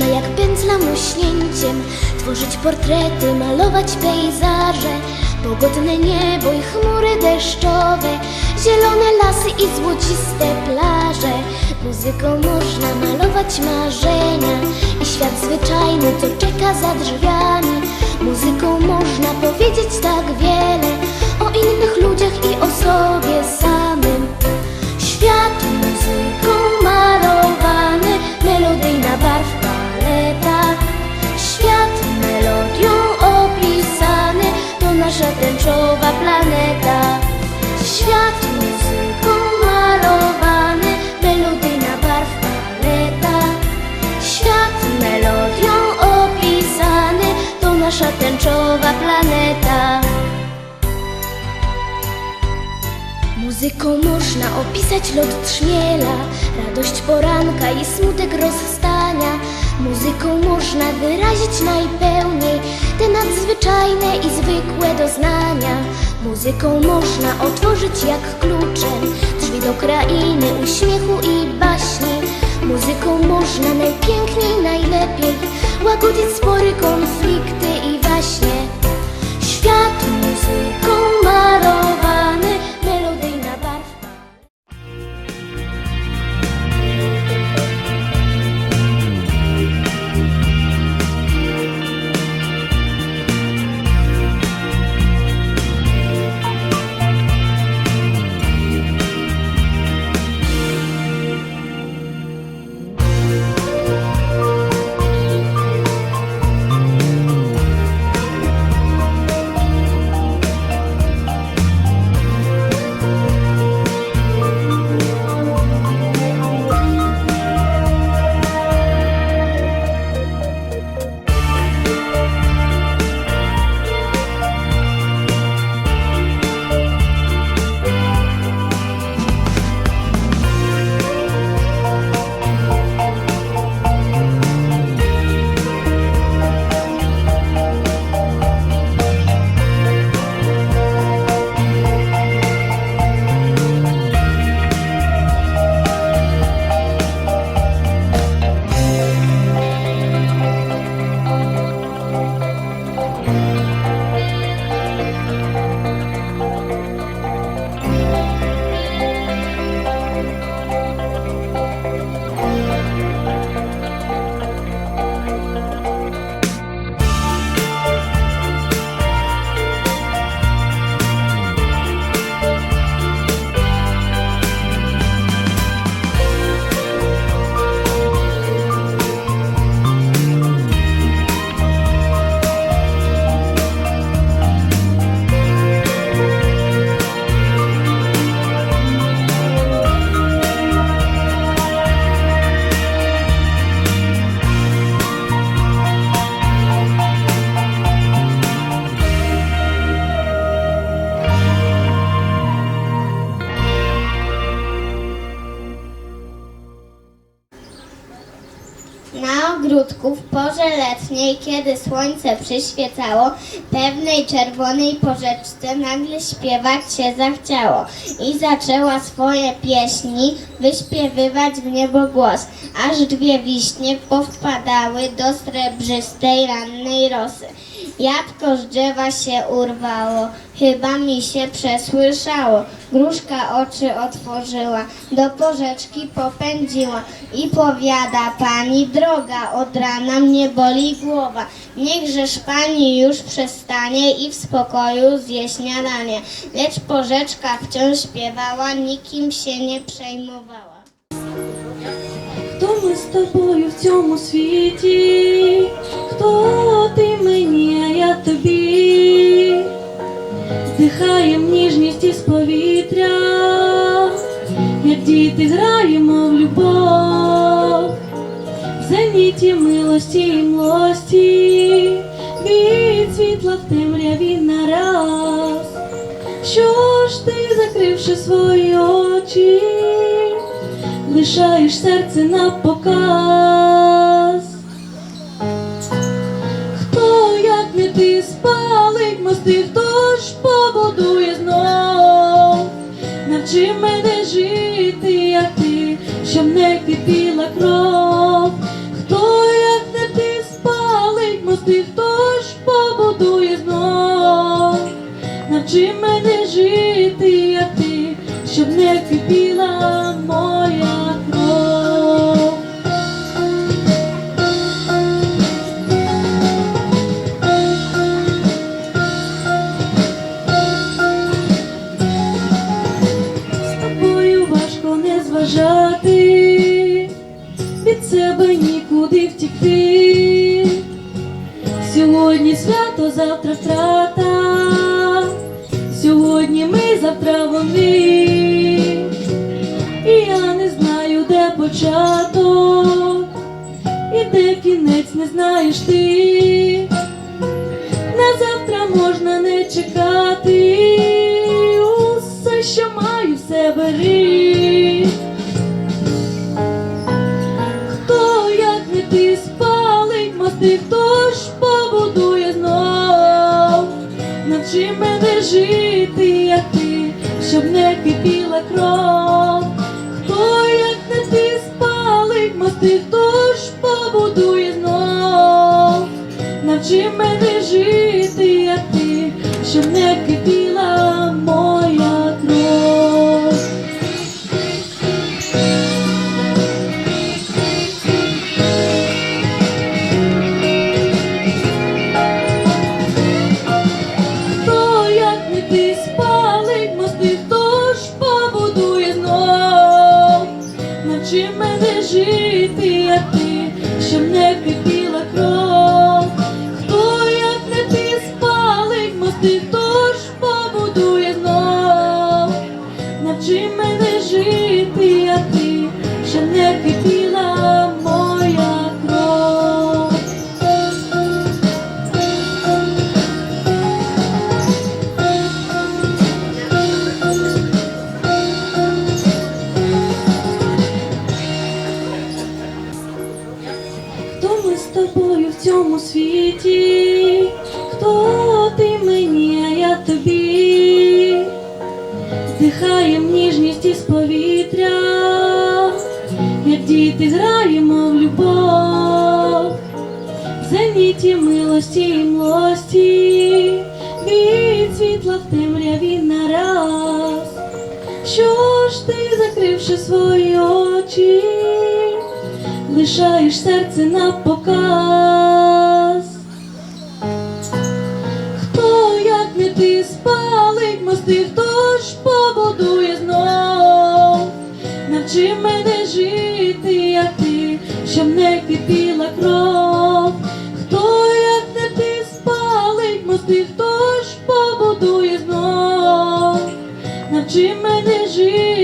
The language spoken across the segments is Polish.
można jak pędzlem uśnięciem Tworzyć portrety, malować pejzaże Pogodne niebo i chmury deszczowe Zielone lasy i złociste plaże. Muzyką można malować marzenia I świat zwyczajny, co czeka za drzwiami. Muzyką można powiedzieć tak wiele O innych ludziach i o sobie samym. Świat muzyką malowany, melodyjna nasza tęczowa planeta. Świat muzyką malowany, melodyjna barw paleta. Świat melodią opisany, to nasza tęczowa planeta. Muzyką można opisać lot trzmiela, radość poranka i smutek rozstania. Muzyką można wyrazić najpełniej te nadzwyczajne i zwykłe doznania. Muzyką można otworzyć jak kluczem drzwi do krainy uśmiechu i baśni. Muzyką można najpiękniej, najlepiej łagodzić spory, konflikty i waśnie. Świat muzyką kiedy słońce przyświecało, pewnej czerwonej porzeczce nagle śpiewać się zachciało i zaczęła swoje pieśni wyśpiewywać w niebo głos, aż dwie wiśnie powpadały do srebrzystej rannej rosy. Jabłko z drzewa się urwało, chyba mi się przesłyszało. Gruszka oczy otworzyła, do porzeczki popędziła i powiada pani droga, od rana mnie boli głowa. Niechżeż pani już przestanie i w spokoju zje śniadanie. Lecz porzeczka wciąż śpiewała, nikim się nie przejmowała. Хто ми з тобою в цьому світі? Хто ти мені, а я тобі? Вдихаєм ніжність із повітря, як діти граємо в любов, в зеніті милості і млості, від світла в темряві нараз. Що ж ти, закривши свої очі? лишаєш серце на показ. Хто, як не ти, спалить мости, хто початок, і де кінець не знаєш ти, на завтра можна не чекати, усе, що маю, все бери. Хто, як не ти спалить мости, хто ж побудує знов, навчи мене жити, як ти, щоб не кипіла кров. de me. вдихаєм ніжність із повітря, як діти граємо в любов, в зеніті милості і млості, від світла в темряві нараз. Що ж ти, закривши свої очі, лишаєш серце на показ. щоб не кипіла кров, хто як не ти спалить мости, хто ж побудує знов, навчи мене жити.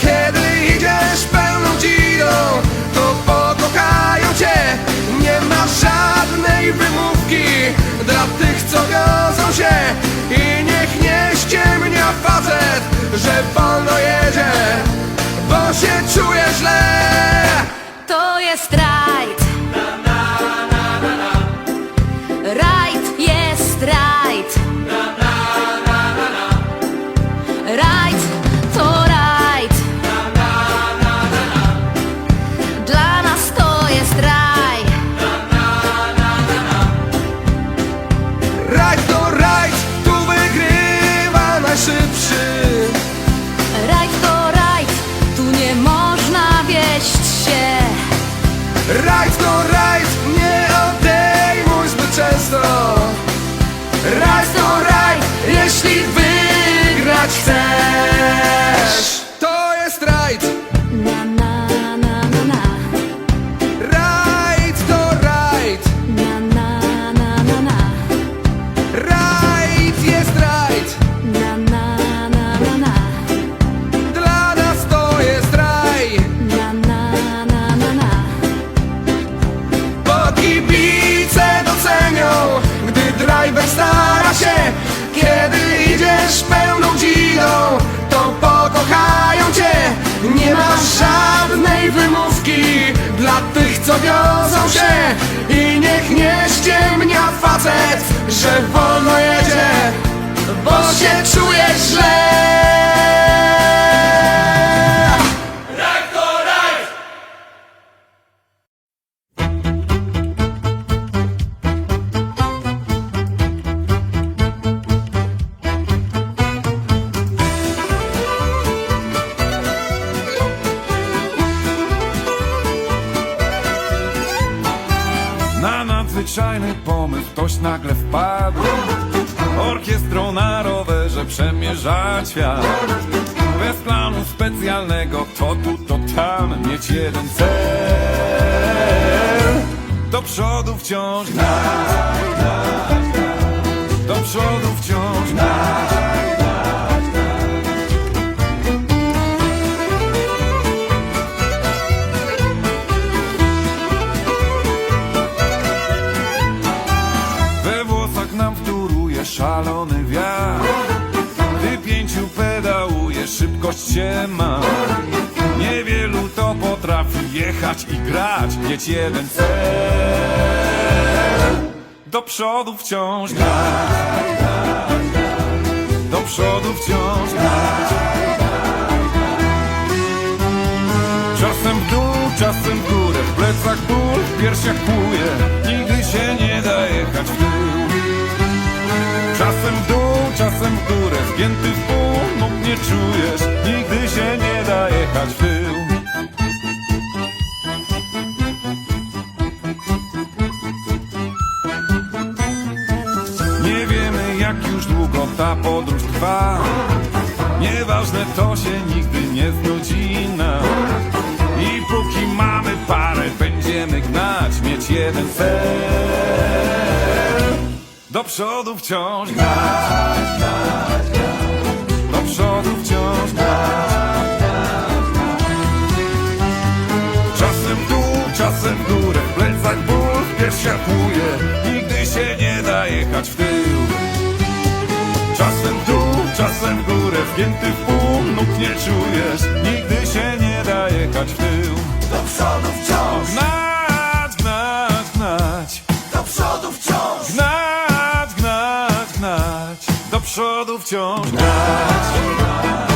Kiedy idziesz pełną dzidą To pokochają cię. Nie ma żadnej wymówki Dla tych, co wiozą się. I niech nie ściemnia facet Że wolno jedzie Bo się czuje źle. To jest rajd. flor. Co wiozą się I niech nie ściemnia facet, że wolno jedzie Bo się czuje się ma. Niewielu to potrafi jechać i grać Mieć jeden cel. Do przodu wciąż grać Do przodu wciąż grać Czasem w dół, czasem w górę W plecach ból, w piersiach kłuje Nigdy się nie da jechać w tył. Czasem w dół, czasem w górę Zgięty w pół, nóg nie czujesz Nigdy się nie da jechać w tył. Nie wiemy jak już długo ta podróż trwa. Nieważne to się nigdy nie znudzi nam I póki mamy parę będziemy gnać Mieć jeden cel Do przodu wciąż gnać, gnać. Do przodu wciąż gnać. Czasem w dół, czasem w górę W plecach ból, w piersiach kłuje Nigdy się nie da jechać w tył Czasem w dół, czasem w górę, wgięty w pół, nóg nie czujesz Nigdy się nie da jechać w tył Do przodu wciąż, Gnać, wciąż. gnać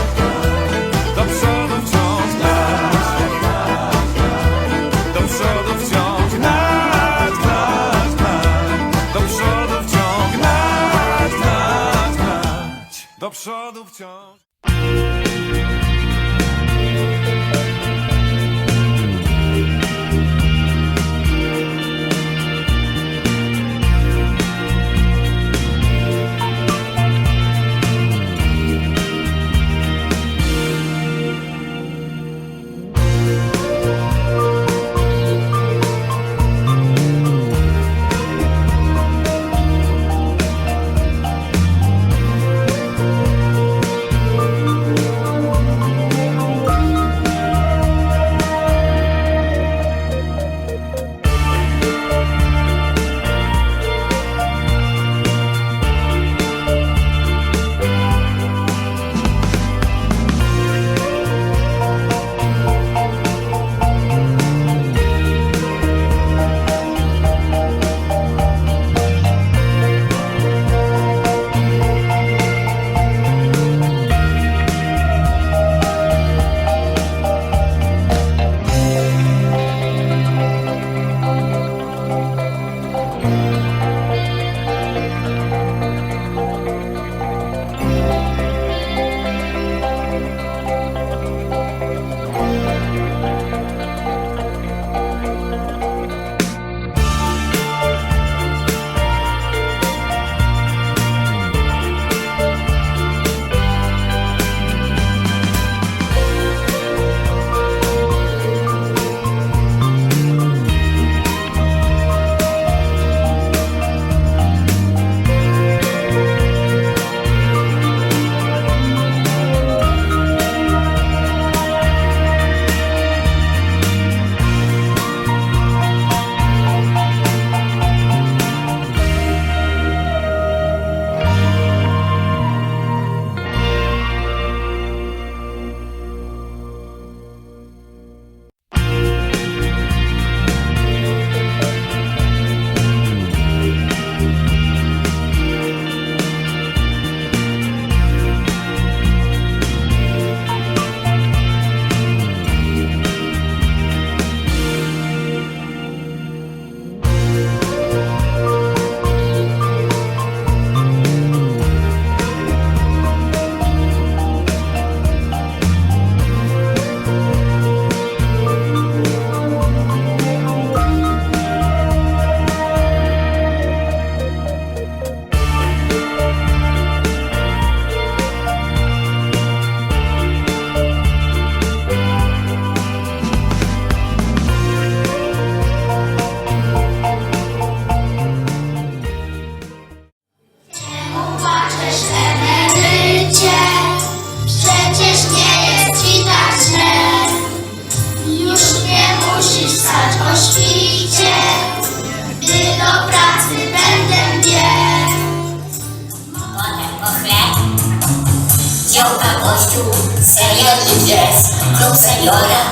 senior i pies, klub seniora,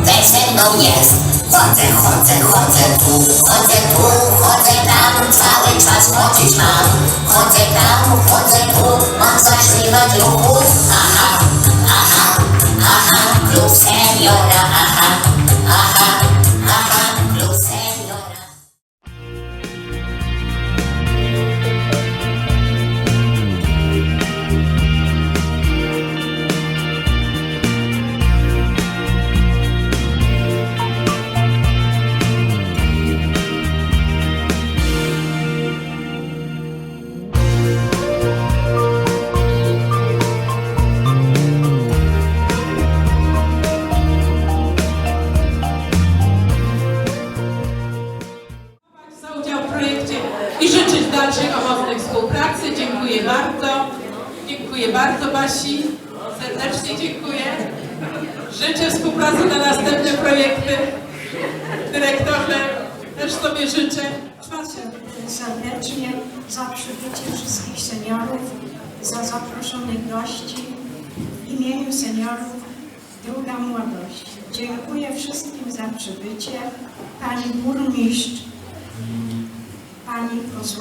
weź ze mną jest. Chodzę, chodzę, chodzę tu, chodzę tu, chodzę tam, cały czas chodzić mam. Chodzę tam, chodzę tu, mam zaśpiewać ruchu, aha, aha, aha, klub seniora, aha, aha, aha,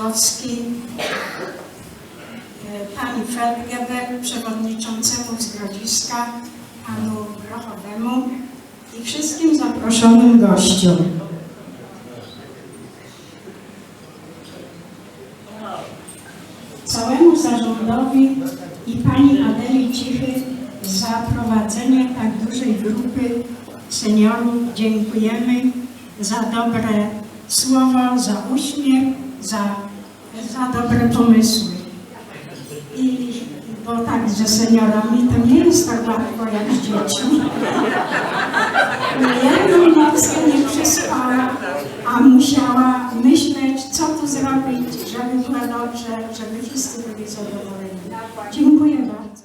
Kozłowski, e, Pani Feldgeber, przewodniczącemu z Grodziska, Panu Grochowemu i wszystkim zaproszonym gościom. całemu zarządowi i pani Adeli Cichy za prowadzenie tak dużej grupy seniorów. Dziękujemy za dobre słowo, za uśmiech, za, za dobre pomysły. I bo tak, że seniorami to nie jest tak łatwo jak z dziećmi. Jedną nockę nie przespała, a musiała myśleć, co tu zrobić, żeby było dobrze, żeby wszyscy byli zadowoleni. Dziękuję bardzo.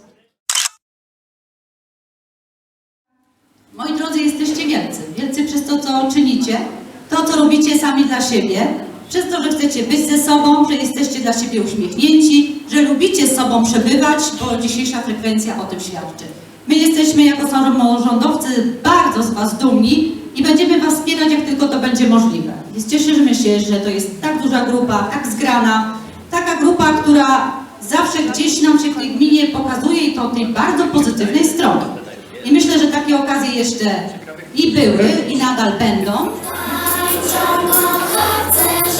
Moi drodzy, jesteście wielcy. Wielcy przez to, co czynicie, to, co robicie sami dla siebie, przez to, że chcecie być ze sobą, że jesteście dla siebie uśmiechnięci, że lubicie z sobą przebywać, bo dzisiejsza frekwencja o tym świadczy. My jesteśmy jako samorządowcy bardzo z Was dumni i będziemy Was wspierać, jak tylko to będzie możliwe. Więc cieszymy się, że to jest tak duża grupa, tak zgrana, taka grupa, która zawsze gdzieś nam się w tej gminie pokazuje i to tej bardzo pozytywnej strony. I myślę, że takie okazje jeszcze i były, i nadal będą.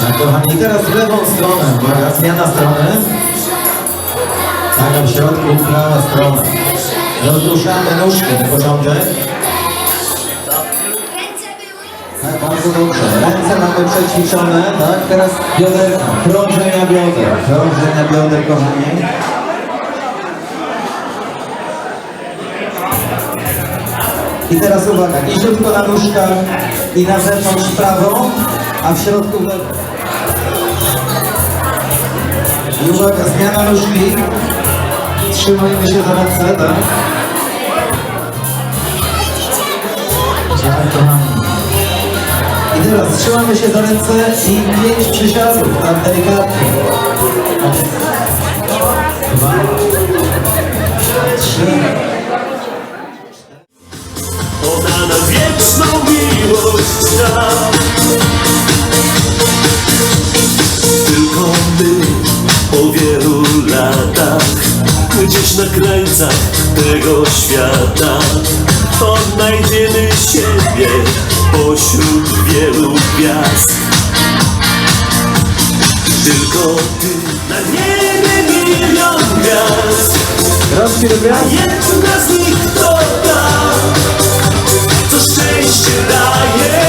Tak, kochani, teraz w lewą stronę, uwaga, zmiana strony. Tak, w środku, prawa strona. Rozruszamy nóżki na początek. Tak, bardzo dobrze. Ręce mamy przećwiczone, tak? Teraz bioderka, krążenia bioder, krążenia bioder, kochani. I teraz uwaga, niziutko na nóżkach i na zewnątrz prawą, a w środku lewą. I uwaga, zmiana nóżki. Trzymajmy się za ręce, tak? Tak, kochani. I teraz trzymamy się za ręce i pięć przysiadów, tak delikatnie. Dwa. Trzy. Gdzieś na krańcach tego świata. Odnajdziemy siebie pośród wielu gwiazd. Tylko ty na niebie milion gwiazd gwiazd. Jedna z nich to ta co szczęście daje